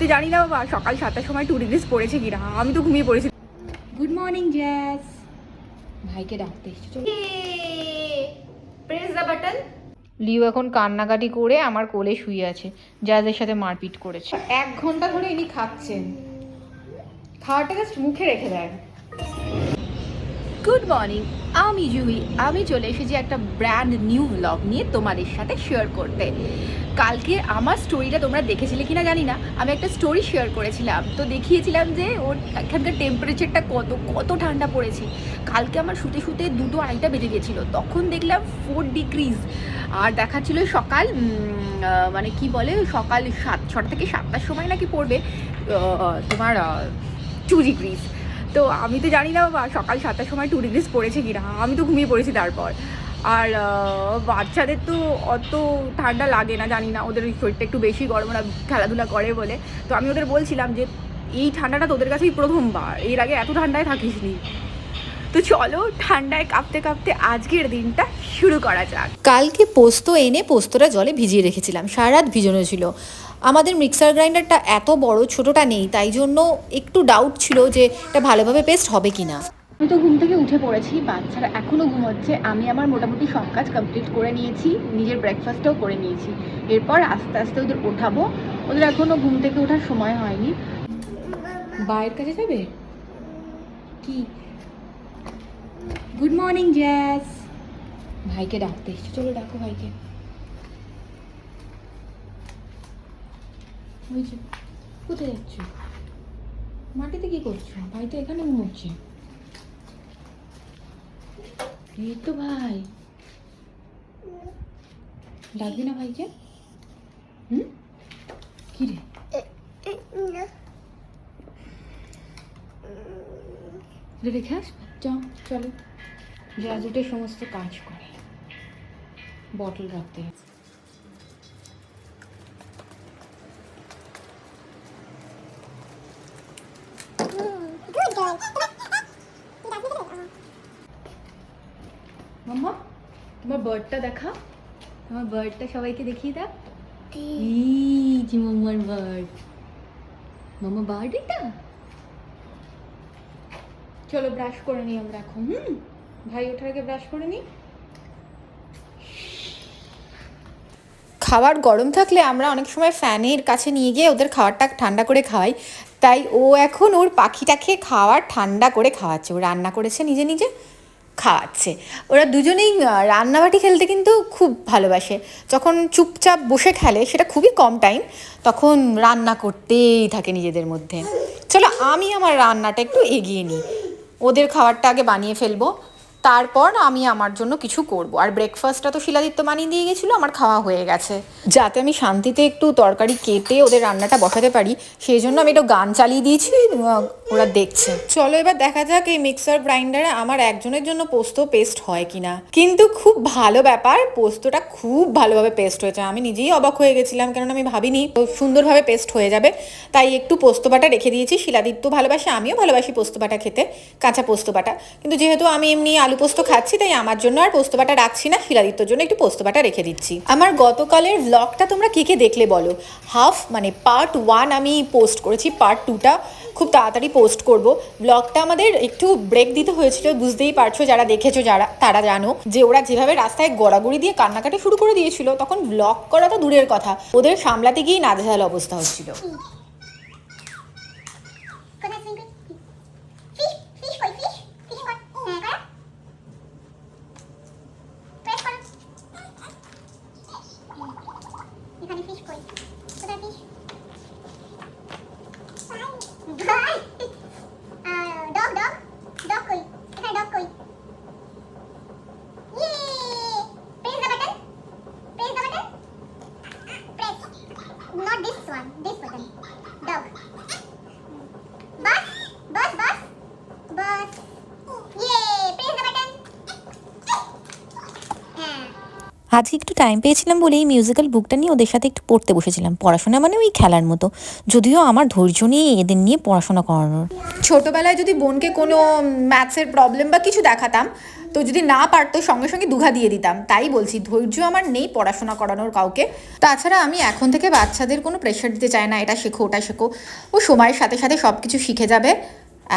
তো জানি না বাবা সকাল সাতটার সময় টুরি ড্রেস পড়েছে কিনা। আমি তো ঘুমিয়ে পড়েছি। গুড মর্নিং জ্যাস ভাইকে ডাকতে এসেছি চলো। প্রেস দ্য বাটন লিউ এখন কান্নাকাটি করে আমার কোলে শুয়ে আছে জাজের সাথে মারপিট করেছে। এক ঘণ্টা ধরে ইনি খাচ্ছেন। খাওয়াটা জাস্ট মুখে রেখে দেয় গুড মর্নিং আমি জুহি। আমি চলে এসেছি একটা ব্র্যান্ড নিউ ব্লগ নিয়ে তোমাদের সাথে শেয়ার করতে। কালকে আমার স্টোরিটা তোমরা দেখেছিলে কিনা জানি না। আমি একটা স্টোরি শেয়ার করেছিলাম। তো দেখিয়েছিলাম যে ওর এখানকার টেম্পারেচারটা কত কত ঠান্ডা পড়েছে। কালকে আমার শুতে শুতে দুটো আড়াইটা বেজে গেছিল। তখন দেখলাম ফোর ডিগ্রিজ আর দেখাচ্ছিল সকাল মানে কি বলে, সকাল সাত, ছটা থেকে সাতটার সময় নাকি পড়বে তোমার টু ডিগ্রিজ তো আমি তো জানি না বাবা, সকাল সাতটার সময় টু ডিগ্রিজ পড়েছে কিনা, আমি তো ঘুমিয়ে পড়েছি তারপর। আর বাচ্চাদের তো অত ঠান্ডা লাগে না, জানি না, ওদের শরীরটা একটু বেশি গরম ওরা খেলাধুলা করে বলে। তো আমি ওদের বলছিলাম যে, এই ঠান্ডাটা তোদের কাছেই প্রথমবার, এর আগে এত ঠান্ডায় থাকিসনি। তো চলো, ঠান্ডায় কাঁপতে কাঁপতে আজকের দিনটা শুরু করা যাক। কালকে পোস্ত এনে পোস্তটা জলে ভিজিয়ে রেখেছিলাম সারা রাত ভিজানো ছিল। আমাদের মিক্সার গ্রাইন্ডারটা এত বড়, ছোটোটা নেই, তাই জন্য একটু ডাউট ছিল যে এটা ভালোভাবে পেস্ট হবে কি না আমি তো ঘুম থেকে উঠে পড়েছি, বাচ্চারা এখনও ঘুমোচ্ছে, আমি আমার মোটামুটি সব কাজ কমপ্লিট করে নিয়েছি, নিজের ব্রেকফাস্টটাও করে নিয়েছি। এরপর আস্তে আস্তে ওদের ওঠাবো, ওদের এখনও ঘুম থেকে ওঠার সময় হয়নি। বাইরের কাছে যাবে? কি? গুড মর্নিং জ্যাস ভাইকে ডাকতে চলো ডাকো ভাইকে। ওই যে, কোথায় যাচ্ছ? মাটিতে কি করছ? ভাই তো এখানে ঘুমোচ্ছে এই তো ভাই। ডাকবি না ভাইকে? হুম? কি রে? রেখে যাও চলো। জাজ উঠে সমস্ত কাজ করে। বটল রাখতে মাম্মা তোমার বার্ডটা দেখা? তোমার বার্ডটা সবাইকে দেখিয়ে দাও। এই যে মাম্মার বার্ড মাম্মা বার্ড এটা চলো ব্রাশ করে নিই আমরা এখন হুম? ভাই ওঠার আগে ব্রাশ করে নিই। খাবার গরম থাকলে আমরা অনেক সময় ফ্যানের কাছে নিয়ে গিয়ে ওদের খাবারটা ঠান্ডা করে খাওয়াই। তাই ও এখন ওর পাখিটাকে খাওয়ার, ঠান্ডা করে খাওয়াচ্ছে। ও রান্না করেছে, নিজে নিজে খাওয়াচ্ছে। ওরা দুজনেই রান্নাবাটি খেলতে কিন্তু খুব ভালোবাসে। যখন চুপচাপ বসে খেলে, সেটা খুবই কম টাইম, তখন রান্না করতেই থাকে নিজেদের মধ্যে। চলো, আমি আমার রান্নাটা একটু এগিয়ে নিই। ওদের খাবারটা আগে বানিয়ে ফেলব। তারপর আমি আমার জন্য কিছু করব। আর ব্রেকফাস্টটা তো শিলাদিত্য মানিয়ে দিয়ে গেছিল, আমার খাওয়া হয়ে গেছে। যাতে আমি শান্তিতে একটু তরকারি কেটে ওদের রান্নাটা বসাতে পারি, সেই জন্য আমি একটু গান চালিয়ে দিয়েছি ওরা দেখছে। চলো এবার দেখা যাক এই মিক্সার গ্রাইন্ডারে আমার একজনের জন্য পোস্ত পেস্ট হয় কিনা। কিন্তু খুব ভালো ব্যাপার, পোস্তটা খুব ভালোভাবে পেস্ট হয়েছে। আমি নিজেই অবাক হয়ে গেছিলাম কারণ আমি ভাবিনি সুন্দরভাবে পেস্ট হয়ে যাবে। তাই একটু পোস্ত বাটা রেখে দিয়েছি। শিলাদিত্য ভালোবাসে, আমিও ভালোবাসি পোস্ত বাটা খেতে, কাঁচা পোস্ত বাটা। কিন্তু যেহেতু আমি এমনি আলু পোস্ত খাচ্ছি, তাই আমার জন্য আর পোস্ত বাটা রাখছি না। শিলাদিত্যর জন্য একটু পোস্ত বাটা রেখে দিচ্ছি। আমার গতকালের ব্লগটা তোমরা কে কে দেখলে বলো? হাফ মানে পার্ট ওয়ান আমি পোস্ট করেছি পার্ট টুটা খুব তাড়াতাড়ি পোস্ট করব। ব্লগটা আমাদের একটু ব্রেক দিতে হয়েছিল, বুঝতেই পারছ যারা দেখেছ, যারা, তারা জানো যে ওরা যেভাবে রাস্তায় গড়াগড়ি দিয়ে কান্নাকাটি শুরু করে দিয়েছিল, তখন ব্লগ করা তো দূরের কথা। ওদের সামলাতে গিয়েই নাজেহাল অবস্থা হচ্ছিল কোথায় সুইং ফিশ ফিশ কই ফিশ ফিশিং কর হ্যাঁ কর প্রেস কর এখানে ফিশ কই কোথায় ফিশ ডগ ডগ ডগ কই এখানে ডগ কই ইয়ে press the button press the button press not this one this button dog Bus, bus, আজকে একটু টাইম পেয়েছিলাম বলে এই মিউজিক্যাল বুকটা নিয়ে ওদের সাথে একটু পড়তে বসেছিলাম। পড়াশোনা মানে ওই খেলার মতো। যদিও আমার ধৈর্য নিয়ে এদের নিয়ে পড়াশোনা করানোর। ছোটোবেলায় যদি বোনকে কোনো ম্যাথসের প্রবলেম বা কিছু দেখাতাম, তো যদি না পারতো সঙ্গে সঙ্গে দুঘা দিয়ে দিতাম। তাই বলছি, ধৈর্য আমার নেই পড়াশোনা করানোর কাউকে। তাছাড়া আমি এখন থেকে বাচ্চাদের কোনো প্রেশার দিতে চাই না, এটা শেখো, ওটা শেখো। ও সময়ের সাথে সাথে সব কিছু শিখে যাবে।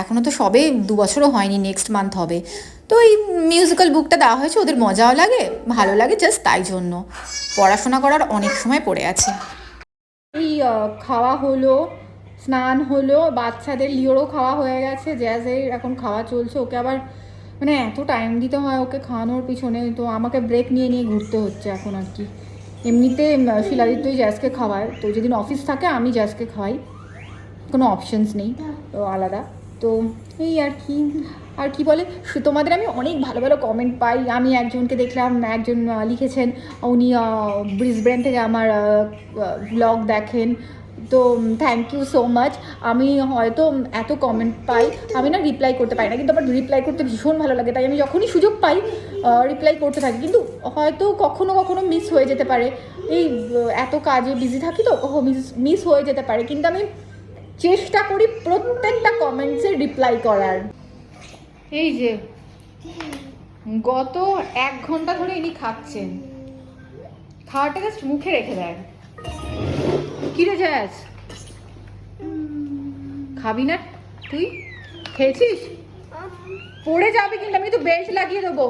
এখনও তো সবে দু বছরও হয়নি নেক্সট মান্থ হবে। তো এই মিউজিক্যাল বুকটা দেওয়া হয়েছে, ওদের মজাও লাগে, ভালো লাগে জাস্ট তাই জন্য। পড়াশোনা করার অনেক সময় পড়ে আছে। এই খাওয়া হলো, স্নান হলো, বাচ্চাদের লিওরও খাওয়া হয়ে গেছে জ্যাজের এখন খাওয়া চলছে, ওকে আবার মানে এত টাইম দিতে হয় ওকে খাওয়ানোর পিছনে, তো আমাকে ব্রেক নিয়ে নিয়ে ঘুরতে হচ্ছে এখন আর কি। এমনিতে শিলাদিত্যই জ্যাজকে খাওয়ায়, তো যেদিন অফিস থাকে আমি জ্যাজকে খাওয়াই, কোনো অপশনস নেই আলাদা। তো এই আর কি আর কি বলে? তোমাদের আমি অনেক ভালো ভালো কমেন্ট পাই। আমি একজনকে দেখলাম, একজন লিখেছেন, উনি ব্রিসবেন থেকে আমার ব্লগ দেখেন। তো থ্যাংক ইউ সো মাচ আমি হয়তো এত কমেন্ট পাই, আমি না রিপ্লাই করতে পারি না, কিন্তু আমার রিপ্লাই করতে ভীষণ ভালো লাগে। তাই আমি যখনই সুযোগ পাই রিপ্লাই করতে থাকি। কিন্তু হয়তো কখনো কখনো মিস হয়ে যেতে পারে। এই এত কাজে বিজি থাকি তো মিস মিস হয়ে যেতে পারে। কিন্তু আমি চেষ্টা করি প্রত্যেকটা কমেন্টসে রিপ্লাই করার। এই যে, গত এক ঘণ্টা ধরে ইনি খাচ্ছেন। খাওয়াটা জাস্ট মুখে রেখে দেয় কি রে জ্যাস খাবি না তুই? খেয়েছিস? পড়ে যাবে কিন্তু, আমি তো বেল্ট লাগিয়ে দেবো।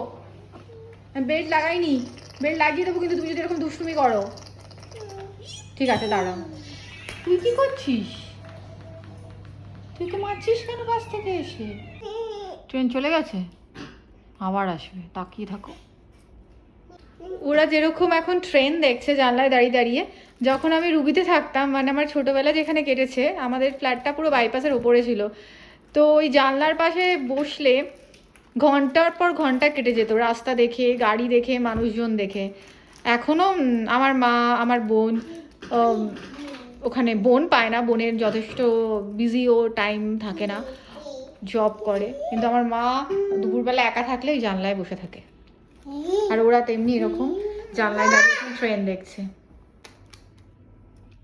বেল্ট লাগাইনি। বেল্ট লাগিয়ে দেবো কিন্তু তুমি যদি এরকম দুষ্টুমি করো। ঠিক আছে, দাঁড়াও। তুই কি করছিস? তুই তো মারছিস কেন বাস থেকে এসে? ট্রেন চলে গেছে? আবার আসবে, তাকিয়ে থাকো। ওরা যেরকম এখন ট্রেন দেখছে জানলায় দাঁড়িয়ে দাঁড়িয়ে, যখন আমি রুবিতে থাকতাম মানে আমার ছোটোবেলা যেখানে কেটেছে, আমাদের ফ্ল্যাটটা পুরো বাইপাসের ওপরে ছিল। তো ওই জানলার পাশে বসলে ঘণ্টার পর ঘণ্টা কেটে যেত, রাস্তা দেখে, গাড়ি দেখে, মানুষজন দেখে। এখনও আমার মা, আমার বোন ওখানে বোন পায় না বোনের যথেষ্ট বিজি ও টাইম থাকে না জব করে। কিন্তু আমার মা দুপুরবেলা একা থাকলে ওই জানলায় বসে থাকে। আর ওরা তেমনি এরকম জানলায় দাঁড়িয়ে ট্রেন দেখছে।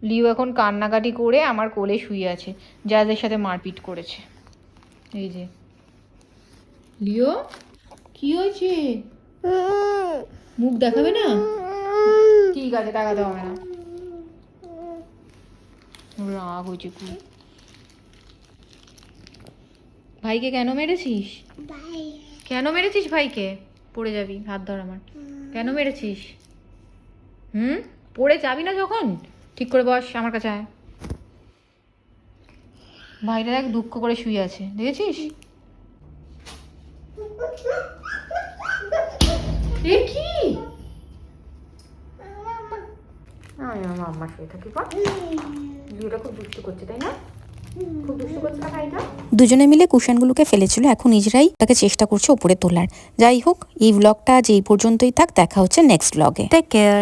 লিও এখন কান্নাকাটি করে আমার কোলে শুয়ে আছে যাদের সাথে মারপিট করেছে। এই যে। লিও কি হয়েছে? মুখ দেখাবে না? ঠিক আছে দেখাতে হবে না রাগ হয়েছে খুব। ভাইকে কেন মেরেছিস? কেন মেরেছিস ভাইকে? পড়ে যাবি হাত ধর আমার। কেন মেরেছিস? হুম? পড়ে যাবি না যখন? ঠিক করে বস আমার কাছে আয়। ভাইটা দেখ দুঃখ করে শুয়ে আছে দেখেছিস? আমি আমার মাম্মা শুয়ে থাকি বল লিওটা খুব দুষ্টু করছে তাই না? খুব দুষ্টু করছে না ভাইটা? দুজনে মিলে কুশনগুলোকে ফেলেছিল এখন নিজেরাই তাকে চেষ্টা করছে উপরে তোলার। যাই হোক এই ব্লগটা আজ এই পর্যন্তই থাক দেখা হচ্ছে নেক্সট ব্লগে টেক কেয়ার